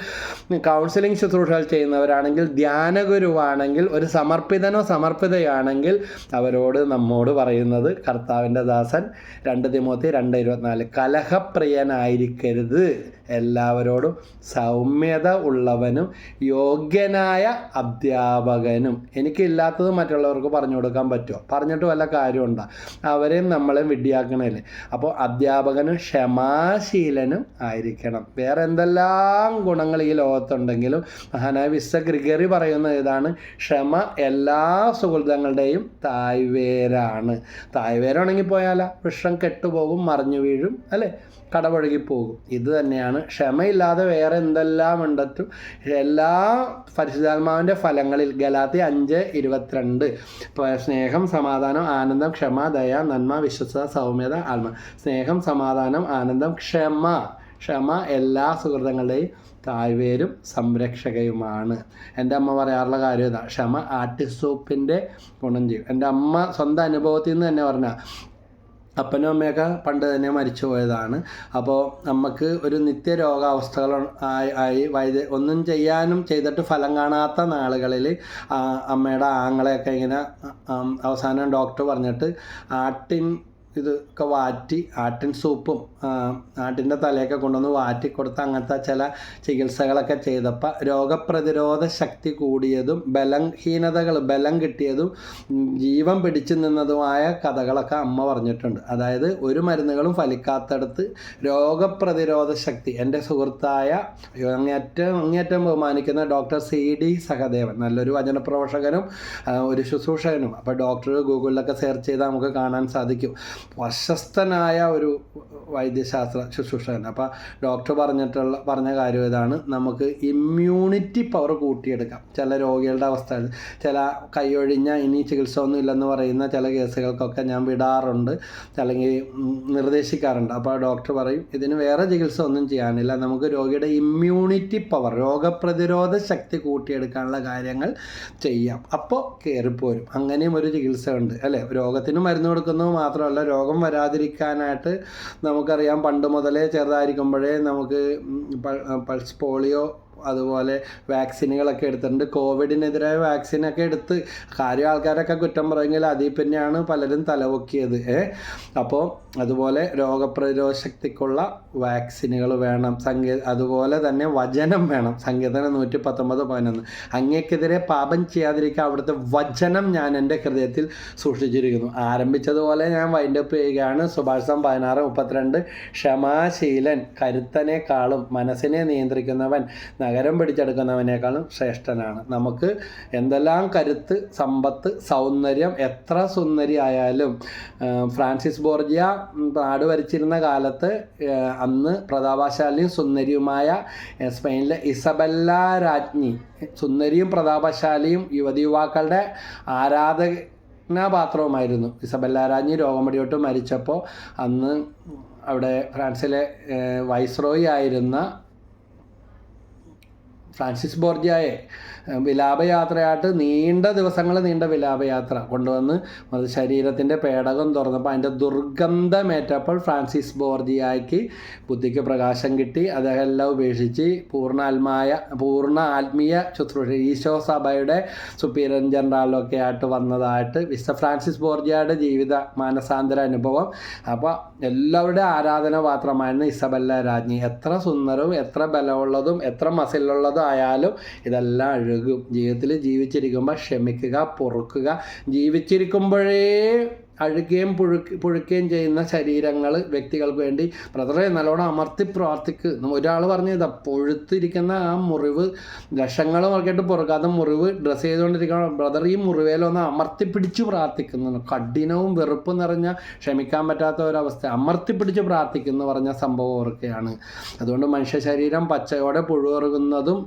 കൗൺസിലിംഗ് ശുശ്രൂഷകൾ ചെയ്യുന്നവരാണെങ്കിൽ ധ്യാനഗുരുവാണെങ്കിൽ ഒരു സമർപ്പിതനോ സമർപ്പിതയാണെങ്കിൽ അവരോട് നമ്മോട് പറയുന്നത് കർത്താവിന്റെ ദാസൻ രണ്ട് തിമോത്തി രണ്ട് ഇരുപത്തിനാല് കലഹപ്രിയനായിരിക്കരുത്. എല്ലാവരോടും സൗമ്യത ഉള്ളവനും യോഗ്യനായ അധ്യാപകനും. എനിക്കില്ലാത്തത് മറ്റുള്ളവർക്ക് പറഞ്ഞു കൊടുക്കാൻ പറ്റുമോ? പറഞ്ഞിട്ട് വല്ല കാര്യമുണ്ടോ? അവരെയും നമ്മളെ വിഡ്ഢിയാക്കണല്ലേ? അപ്പോൾ അധ്യാപകനും ക്ഷമാശീലനും ആയിരിക്കണം. വേറെ എന്തെല്ലാം ഗുണങ്ങൾ ഈ ലോകത്തുണ്ടെങ്കിലും മഹാനായ വിശ്വ ഗ്രിഗറി പറയുന്ന ഇതാണ് ക്ഷമ എല്ലാ സുഹൃതങ്ങളുടെയും തായ്വേരാണ്. തായ്വേരാണെങ്കിൽ പോയാലാ വൃക്ഷം കെട്ടുപോകും മറിഞ്ഞു വീഴും അല്ലേ? കടപഴകി പോകും ഇത് തന്നെയാണ്. ക്ഷമയില്ലാതെ വേറെ എന്തെല്ലാം ഉണ്ടെത്തും. എല്ലാ പരിശുദ്ധാത്മാവിന്റെ ഫലങ്ങളിൽ ഗലാത്തി അഞ്ച് ഇരുപത്തിരണ്ട്. സ്നേഹം സമാധാനം ആനന്ദം ക്ഷമ ദയ നന്മ വിശ്വസത സൗമ്യത ആത്മ. സ്നേഹം സമാധാനം ആനന്ദം ക്ഷമ. ക്ഷമ എല്ലാ സുഹൃത്തുക്കളുടെയും താഴ്വേരും സംരക്ഷകയുമാണ്. എന്റെ അമ്മ പറയാറുള്ള കാര്യം ഇതാണ് ക്ഷമ ആട്ടിസൂപ്പിന്റെ ഗുണം ചെയ്യും. എന്റെ അമ്മ സ്വന്തം അനുഭവത്തിൽ നിന്ന് തന്നെ പറഞ്ഞാൽ അപ്പനും അമ്മയൊക്കെ പണ്ട് തന്നെ മരിച്ചു പോയതാണ്. അപ്പോൾ നമുക്ക് ഒരു നിത്യ രോഗാവസ്ഥകൾ ആയി വൈദ്യ ഒന്നും ചെയ്യാനും ചെയ്തിട്ട് ഫലം കാണാത്ത നാളുകളിൽ അമ്മയുടെ ആങ്ങളെയൊക്കെ ഇങ്ങനെ അവസാനം ഡോക്ടർ പറഞ്ഞിട്ട് ആട്ടിൻ ഇതൊക്കെ വാറ്റി ആട്ടിൻ സൂപ്പും ആട്ടിന്റെ തലയൊക്കെ കൊണ്ടുവന്ന് വാറ്റി കൊടുത്ത് അങ്ങനത്തെ ചില ചികിത്സകളൊക്കെ ചെയ്തപ്പോൾ രോഗപ്രതിരോധ ശക്തി കൂടിയതും ബലഹീനതകൾ ബലം കിട്ടിയതും ജീവൻ പിടിച്ചു നിന്നതുമായ കഥകളൊക്കെ അമ്മ പറഞ്ഞിട്ടുണ്ട്. അതായത് ഒരു മരുന്നുകളും ഫലിക്കാത്തടത്ത് രോഗപ്രതിരോധ ശക്തി. എന്റെ സുഹൃത്തായ അങ്ങേറ്റം അങ്ങേറ്റം ബഹുമാനിക്കുന്ന ഡോക്ടർ സി ഡി സഹദേവൻ നല്ലൊരു വചനപ്രവർഷകനും ഒരു ശുശ്രൂഷകനും. അപ്പോൾ ഡോക്ടർ ഗൂഗിളിലൊക്കെ സെർച്ച് ചെയ്താൽ നമുക്ക് കാണാൻ സാധിക്കും. പ്രശസ്തനായ ഒരു വൈദ്യശാസ്ത്ര ശുശ്രൂഷകൻ അപ്പോൾ ഡോക്ടർ പറഞ്ഞിട്ടുള്ള പറഞ്ഞ കാര്യം ഇതാണ്. നമുക്ക് ഇമ്മ്യൂണിറ്റി പവർ കൂട്ടിയെടുക്കാം. ചില രോഗികളുടെ അവസ്ഥ ചില കൈയൊഴിഞ്ഞ ഇനി ചികിത്സ ഒന്നും ഇല്ലെന്ന് പറയുന്ന ചില കേസുകൾക്കൊക്കെ ഞാൻ വിടാറുണ്ട്. അല്ലെങ്കിൽ നിർദ്ദേശിക്കാറുണ്ട്. അപ്പോൾ ഡോക്ടർ പറയും ഇതിന് വേറെ ചികിത്സ ഒന്നും ചെയ്യാനില്ല. നമുക്ക് രോഗിയുടെ ഇമ്മ്യൂണിറ്റി പവർ രോഗപ്രതിരോധ ശക്തി കൂട്ടിയെടുക്കാനുള്ള കാര്യങ്ങൾ ചെയ്യാം. അപ്പോൾ കയറിപ്പോരും അങ്ങനെയും ഒരു ചികിത്സ ഉണ്ട് അല്ലേ? രോഗത്തിന് മരുന്ന് കൊടുക്കുന്നത് മാത്രമല്ല രോഗം വരാതിരിക്കാനായിട്ട് നമുക്കറിയാം പണ്ട് മുതലേ ചെറുതായിരിക്കുമ്പോഴേ നമുക്ക് പൾസ് പോളിയോ അതുപോലെ വാക്സിനുകളൊക്കെ എടുത്തിട്ടുണ്ട്. കോവിഡിനെതിരെ വാക്സിനൊക്കെ എടുത്ത് കാര്യം ആൾക്കാരൊക്കെ കുറ്റം പറയുമെങ്കിൽ അതിൽ പിന്നെയാണ് പലരും തലപൊക്കിയത്. ഏ? അപ്പോൾ അതുപോലെ രോഗപ്രതിരോധ ശക്തിക്കുള്ള വാക്സിനുകൾ വേണം. സംഗീത അതുപോലെ തന്നെ വചനം വേണം. സംഗീതന നൂറ്റി പത്തൊമ്പത് പതിനൊന്ന്. അങ്ങേക്കെതിരെ പാപം ചെയ്യാതിരിക്കാൻ അവിടുത്തെ വചനം ഞാൻ എന്റെ ഹൃദയത്തിൽ സൂക്ഷിച്ചിരിക്കുന്നു. ആരംഭിച്ചതുപോലെ ഞാൻ വൈൻഡ് അപ്പ് ചെയ്യുകയാണ്. സുഭാഷം പതിനാറ് മുപ്പത്തിരണ്ട്. ക്ഷമാശീലൻ കരുത്തനേക്കാളും മനസ്സിനെ നിയന്ത്രിക്കുന്നവൻ നഗരം പിടിച്ചെടുക്കുന്നവനേക്കാളും ശ്രേഷ്ഠനാണ്. നമുക്ക് എന്തെല്ലാം കരുത്ത് സമ്പത്ത് സൗന്ദര്യം എത്ര സുന്ദരി ആയാലും ഫ്രാൻസിസ് ബോർജിയ നാട് ഭരിച്ചിരുന്ന കാലത്ത് അന്ന് പ്രതാപശാലിയും സുന്ദരിയുമായ സ്പെയിനിലെ ഇസബല്ല രാജ്ഞി സുന്ദരിയും പ്രതാപശാലിയും യുവതി യുവാക്കളുടെ ആരാധനാപാത്രവുമായിരുന്നു. ഇസബല്ല രാജ്ഞി രോഗം പിടിപെട്ട് മരിച്ചപ്പോൾ അന്ന് അവിടെ ഫ്രാൻസിലെ വൈസ്രോയി ആയിരുന്ന ഫ്രാൻസിസ് ബോർജിയായെ വിലാപയാത്രയായിട്ട് നീണ്ട ദിവസങ്ങൾ നീണ്ട വിലാപയാത്ര കൊണ്ടുവന്ന് ശരീരത്തിന്റെ പേടകം തുറന്നപ്പോൾ അതിന്റെ ദുർഗന്ധമേറ്റപ്പോൾ ഫ്രാൻസിസ് ബോർജിയായ്ക്ക് ബുദ്ധിക്ക് പ്രകാശം കിട്ടി. അദ്ദേഹം എല്ലാം ഉപേക്ഷിച്ച് പൂർണാത്മായ പൂർണ ആത്മീയ ശുശ്രൂഷ ഈശോ സഭയുടെ സുപ്പീരൻ ജനറാലൊക്കെ ആയിട്ട് വന്നതായിട്ട് വിശ ഫ്രാൻസിസ് ബോർജിയയുടെ ജീവിത മാനസാന്തര അനുഭവം. അപ്പോൾ എല്ലാവരുടെ ആരാധന പാത്രമായിരുന്നു ഇസബല്ല രാജ്ഞി. എത്ര സുന്ദരവും എത്ര ബലമുള്ളതും എത്ര മസിലുള്ളതും ആയാലും ഇതെല്ലാം അഴുകും ജീവിതത്തിൽ ജീവിച്ചിരിക്കുമ്പോൾ ക്ഷമിക്കുക പൊറുക്കുക. ജീവിച്ചിരിക്കുമ്പോഴേ അഴുകുകയും പുഴുക്ക് പുഴുക്കുകയും ചെയ്യുന്ന ശരീരങ്ങൾ വ്യക്തികൾക്ക് വേണ്ടി ബ്രദറെ നല്ലോണം അമർത്തി പ്രാർത്ഥിക്ക്. ഒരാൾ പറഞ്ഞു ഇതാ പൊഴുത്തിരിക്കുന്ന ആ മുറിവ് ലക്ഷങ്ങൾ നോക്കിയിട്ട് പുറക്കാത്ത മുറിവ് ഡ്രസ്സ് ചെയ്തുകൊണ്ടിരിക്കണം ബ്രദർ ഈ മുറിവേലൊന്ന് അമർത്തി പിടിച്ച് പ്രാർത്ഥിക്കുന്നു. കഠിനവും വെറുപ്പ് നിറഞ്ഞ ക്ഷമിക്കാൻ പറ്റാത്ത ഒരവസ്ഥ. അമർത്തി പിടിച്ച് പ്രാർത്ഥിക്കുന്നു പറഞ്ഞ സംഭവം ഓർക്കുകയാണ് അതുകൊണ്ട് മനുഷ്യ ശരീരം പച്ചയോടെ പുഴുവറുകുന്നതും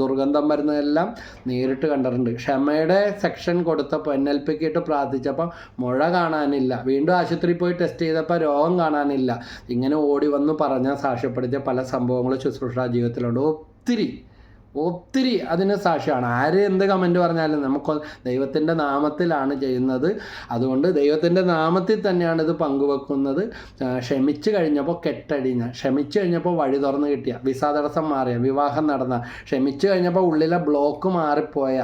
ദുർഗന്ധം വരുന്നതെല്ലാം നേരിട്ട് കണ്ടിട്ടുണ്ട്. ക്ഷമയുടെ സെക്ഷൻ കൊടുത്തപ്പോൾ എൻ എൽ പിക്ക് ഇട്ട് പ്രാർത്ഥിച്ചപ്പോൾ മുഴ കാണാനില്ല. വീണ്ടും ആശുപത്രിയിൽ പോയി ടെസ്റ്റ് ചെയ്തപ്പോൾ രോഗം കാണാനില്ല. ഇങ്ങനെ ഓടി വന്ന് പറഞ്ഞ സാക്ഷ്യപ്പെടുത്തിയ പല സംഭവങ്ങളും ശുശ്രൂഷ ജീവിതത്തിലുണ്ട്. ഒത്തിരി ഒത്തിരി അതിന് സാക്ഷിയാണ്. ആര് എന്ത് കമന്റ് പറഞ്ഞാലും നമുക്ക് ദൈവത്തിന്റെ നാമത്തിലാണ് ചെയ്യുന്നത്. അതുകൊണ്ട് ദൈവത്തിന്റെ നാമത്തിൽ തന്നെയാണ് ഇത് പങ്കുവെക്കുന്നത്. ക്ഷമിച്ചു കഴിഞ്ഞപ്പോൾ കെട്ടടിഞ്ഞ ക്ഷമിച്ചു കഴിഞ്ഞപ്പോൾ വഴി തുറന്ന് കിട്ടിയ വിസ തടസ്സം മാറിയ വിവാഹം നടന്ന ക്ഷമിച്ചു കഴിഞ്ഞപ്പോൾ ഉള്ളിലെ ബ്ലോക്ക് മാറിപ്പോയ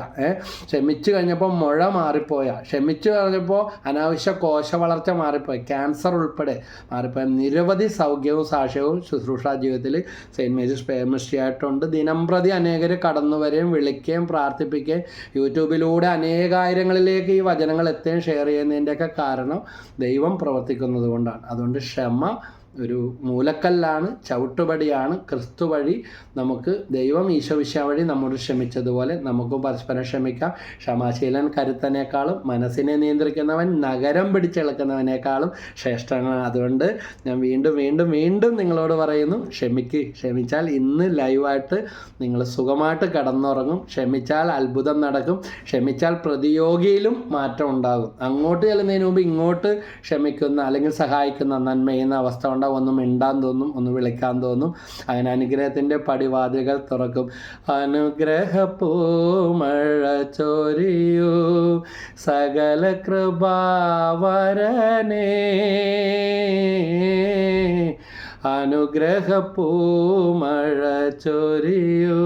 ക്ഷമിച്ചു കഴിഞ്ഞപ്പോൾ മുഴ മാറിപ്പോയ ക്ഷമിച്ചു കഴിഞ്ഞപ്പോൾ അനാവശ്യ കോശ വളർച്ച മാറിപ്പോയ ക്യാൻസർ ഉൾപ്പെടെ മാറിപ്പോയ നിരവധി സൗഖ്യവും സാക്ഷ്യവും ശുശ്രൂഷ ജീവിതത്തിൽ സെയിന്റ് മേരീസ് പേമസ്റ്റി ആയിട്ടുണ്ട് ദിനംപ്രതി അനേകർ കടന്നു വരികയും വിളിക്കുകയും പ്രാർത്ഥിപ്പിക്കുകയും യൂട്യൂബിലൂടെ അനേകായിരങ്ങളിലേക്ക് ഈ വചനങ്ങൾ എത്തുകയും ഷെയർ ചെയ്യുന്നതിന്റെയൊക്കെ കാരണം ദൈവം പ്രവർത്തിക്കുന്നത് കൊണ്ടാണ് അതുകൊണ്ട് ക്ഷമ ഒരു മൂലക്കല്ലാണ് ചവിട്ടുപടിയാണ് ക്രിസ്തു വഴി നമുക്ക് ദൈവം ഈശോവിശ വഴി നമ്മോട് ക്ഷമിച്ചതുപോലെ നമുക്കും പരസ്പരം ക്ഷമിക്കാം. ക്ഷമാശീലൻ കരുത്തനേക്കാളും മനസ്സിനെ നിയന്ത്രിക്കുന്നവൻ നഗരം പിടിച്ചെളുക്കുന്നവനേക്കാളും ശ്രേഷ്ഠനാണ്. അതുകൊണ്ട് ഞാൻ വീണ്ടും വീണ്ടും വീണ്ടും നിങ്ങളോട് പറയുന്നു ക്ഷമിക്ക്. ക്ഷമിച്ചാൽ ഇന്ന് ലൈവായിട്ട് നിങ്ങൾ സുഖമായിട്ട് കടന്നുറങ്ങും. ക്ഷമിച്ചാൽ അത്ഭുതം നടക്കും. ക്ഷമിച്ചാൽ പ്രതിയോഗിയിലും മാറ്റം ഉണ്ടാകും. അങ്ങോട്ട് ചെല്ലുന്നതിന് മുമ്പ് ഇങ്ങോട്ട് ക്ഷമിക്കുന്ന അല്ലെങ്കിൽ സഹായിക്കുന്ന നന്മ ചെയ്യുന്ന അവസ്ഥ ഉണ്ടാകും ഒന്ന് മിണ്ടാൻ തോന്നും ഒന്ന് വിളിക്കാൻ തോന്നും. അങ്ങനെ അനുഗ്രഹത്തിന്റെ പടിവാതിലുകൾ തുറക്കും. അനുഗ്രഹപ്പൂമഴ ചോരിയൂ സകല കൃപാവരനേ. അനുഗ്രഹപ്പൂമഴ ചൊരിയൂ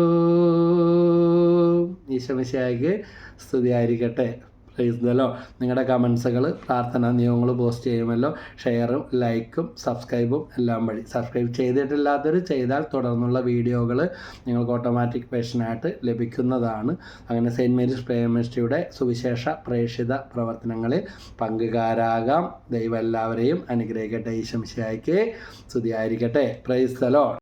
ഈശോമിശിയായിക്ക് സ്തുതിയായിരിക്കട്ടെ. പ്രൈസ്തലോ നിങ്ങളുടെ കമൻസുകൾ പ്രാർത്ഥനാ നിയമങ്ങൾ പോസ്റ്റ് ചെയ്യുമല്ലോ. ഷെയറും ലൈക്കും സബ്സ്ക്രൈബും എല്ലാം വഴി. സബ്സ്ക്രൈബ് ചെയ്തിട്ടില്ലാത്തവർ ചെയ്താൽ തുടർന്നുള്ള വീഡിയോകൾ നിങ്ങൾക്ക് ഓട്ടോമാറ്റിക് പേഷനായിട്ട് ലഭിക്കുന്നതാണ്. അങ്ങനെ സെയിന്റ് മേരീസ് പ്രേമിസ്റ്റിയുടെ സുവിശേഷ പ്രേക്ഷിത പ്രവർത്തനങ്ങളിൽ പങ്കുകാരാകാം. ദൈവം എല്ലാവരെയും അനുഗ്രഹിക്കട്ടെ. ഈശംശായിക്ക് സ്തുതിയായിരിക്കട്ടെ. പ്രൈസ്തലോ